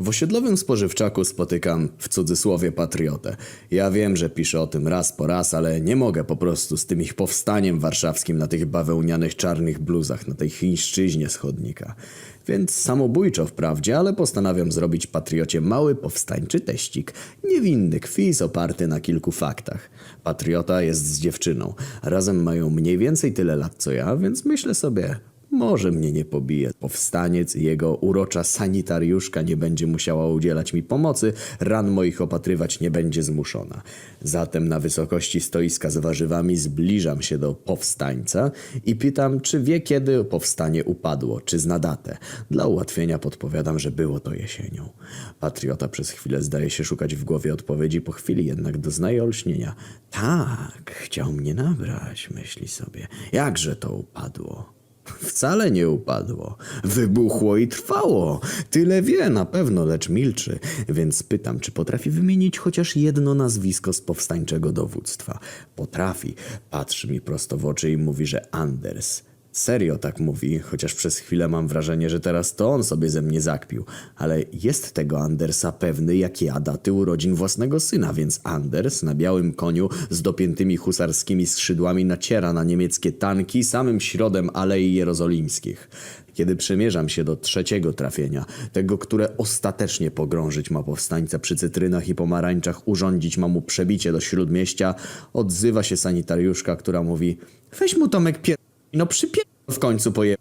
W osiedlowym spożywczaku spotykam w cudzysłowie patriotę. Ja wiem, że piszę o tym raz po raz, ale nie mogę po prostu z tym ich powstaniem warszawskim na tych bawełnianych czarnych bluzach, na tej chińszczyźnie z chodnika. Więc samobójczo wprawdzie, ale postanawiam zrobić patriocie mały powstańczy teścik. Niewinny kwis oparty na kilku faktach. Patriota jest z dziewczyną. Razem mają mniej więcej tyle lat co ja, więc myślę sobie, może mnie nie pobije. Powstaniec i jego urocza sanitariuszka nie będzie musiała udzielać mi pomocy, ran moich opatrywać nie będzie zmuszona. Zatem na wysokości stoiska z warzywami zbliżam się do powstańca i pytam, czy wie kiedy powstanie upadło, czy zna datę. Dla ułatwienia podpowiadam, że było to jesienią. Patriota przez chwilę zdaje się szukać w głowie odpowiedzi, po chwili jednak doznaje olśnienia. Tak, chciał mnie nabrać, myśli sobie. Jakże to upadło? Wcale nie upadło. Wybuchło i trwało. Tyle wie na pewno, lecz milczy. Więc pytam, czy potrafi wymienić chociaż jedno nazwisko z powstańczego dowództwa. Potrafi. Patrzy mi prosto w oczy i mówi, że Anders. Serio tak mówi, chociaż przez chwilę mam wrażenie, że teraz to on sobie ze mnie zakpił. Ale jest tego Andersa pewny jak ja daty urodzin własnego syna, więc Anders na białym koniu z dopiętymi husarskimi skrzydłami naciera na niemieckie tanki samym środem Alei Jerozolimskich. Kiedy przemierzam się do trzeciego trafienia, tego, które ostatecznie pogrążyć ma powstańca przy cytrynach i pomarańczach, urządzić ma mu przebicie do śródmieścia, odzywa się sanitariuszka, która mówi Weź mu Tomek pier... No przypier... w końcu poje...